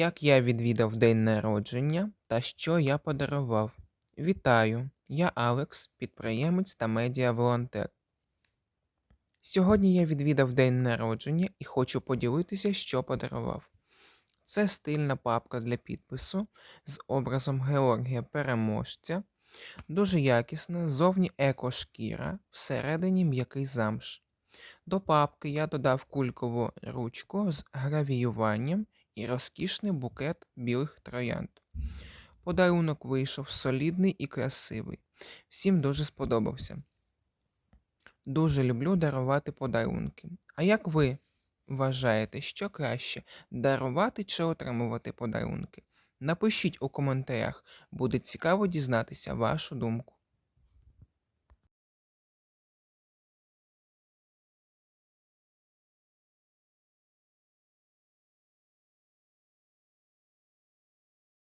Як я відвідав день народження та що я подарував. Вітаю! Я Алекс, підприємець та медіа-волонтер. Сьогодні я відвідав день народження і хочу поділитися, що подарував. Це стильна папка для підпису з образом Георгія Переможця. Дуже якісна, ззовні еко-шкіра, всередині м'який замш. До папки я додав кулькову ручку з гравіюванням і розкішний букет білих троянд. Подарунок вийшов солідний і красивий. Всім дуже сподобався. Дуже люблю дарувати подарунки. А як ви вважаєте, що краще дарувати чи отримувати подарунки? Напишіть у коментарях, буде цікаво дізнатися вашу думку.